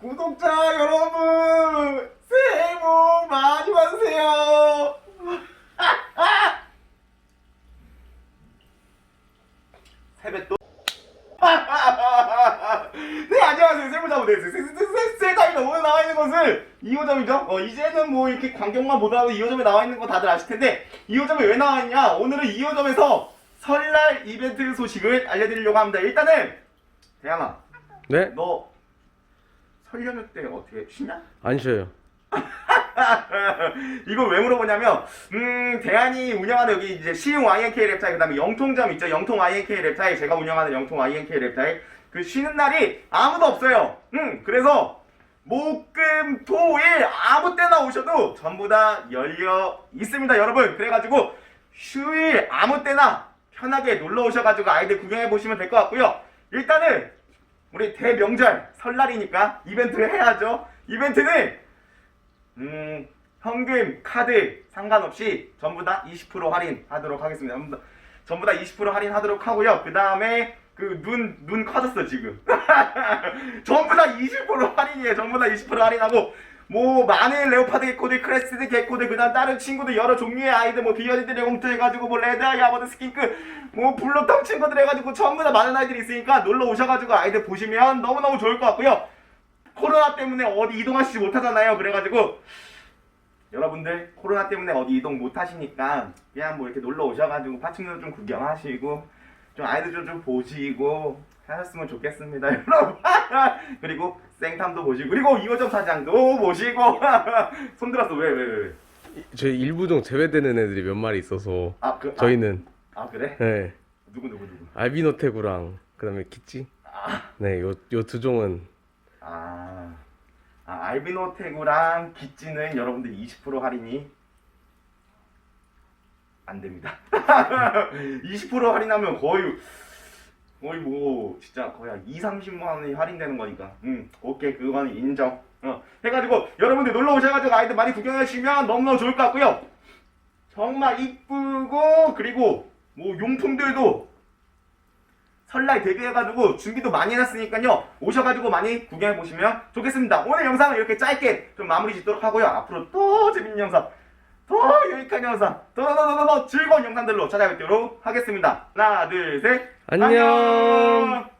구독자 여러분 새해 복 많이 받으세요. 세뱃돈. 네 안녕하세요 세무자부 데스 세가이가 오늘 나와 있는 것은 2호점이죠. 어, 이제는 뭐 이렇게 광경만 보더라도 2호점에 나와 있는 거 다들 아실 텐데 2호점에 왜 나와 있냐? 오늘은 2호점에서 설날 이벤트 소식을 알려드리려고 합니다. 일단은 대한아 네? 너 설 연휴 때 어떻게 쉬냐? 안 쉬어요. 이걸 왜 물어보냐면 음 대한이 운영하는 여기 이제 시흥 YNK 랩타일 그다음에 영통점 있죠. 영통 YNK 랩타일. 제가 운영하는 영통 YNK 랩타일. 그 쉬는 날이 아무도 없어요. 음 그래서 목금 토일 아무 때나 오셔도 전부 다 열려 있습니다 여러분. 그래가지고 휴일 아무 때나 편하게 놀러 오셔가지고 아이들 구경해 보시면 될 것 같고요. 일단은 우리 대명절 설날이니까 이벤트를 해야죠 이벤트는 음, 현금, 카드 상관없이 전부 다 20% 할인하도록 하겠습니다. 전부 다, 전부 다 20% 할인하도록 하고요. 그 다음에 그 눈, 눈 커졌어, 지금. 전부 다 20% 할인이에요. 전부 다 20% 할인하고, 뭐, 많은 레오파드 개코드, 크레스드 개코드, 그 다음 다른 친구들, 여러 종류의 아이들, 뭐, 비어디 드래곤부터 해가지고, 뭐, 레드, 야버드, 스킨크, 뭐, 블루텅 친구들 해가지고, 전부 다 많은 아이들이 있으니까 놀러 오셔가지고 아이들 보시면 너무너무 좋을 것 같고요. 코로나 때문에 어디 이동하시지 못하잖아요. 그래가지고 여러분들 코로나 때문에 어디 이동 못 하시니까 그냥 뭐 이렇게 놀러 오셔가지고 파충류 좀 구경하시고 좀 아이들 좀, 좀 보시고 하셨으면 좋겠습니다. 여러분 그리고 생탐도 보시고 그리고 이호점 사장도 보시고 손 들었어 왜왜 왜? 저희 일부종 제외되는 애들이 몇 마리 있어서 아 그, 저희는 아, 아 그래? 네, 누구 누구 누구? 알비노테구랑 그다음에 키찌. 네, 요요두 종은 아, 아 알비노 테구랑 기찌는 여러분들 20% 할인이 안 됩니다. 20% 할인하면 거의 거의 뭐 진짜 거의 한 2, 30만 원이 할인되는 거니까. 음, 오케이 그거는 인정. 어, 해가지고 여러분들 놀러 오셔가지고 아이들 많이 구경하시면 너무너무 좋을 것 같고요. 정말 이쁘고 그리고 뭐 용품들도 설날 대비해가지고 준비도 많이 해놨으니까요 오셔가지고 많이 구경해보시면 좋겠습니다 오늘 영상은 이렇게 짧게 좀 마무리 짓도록 하고요 앞으로 더 재밌는 영상 더 유익한 영상 더더더더 즐거운 영상들로 찾아뵙도록 하겠습니다. 하나 둘 셋. 안녕.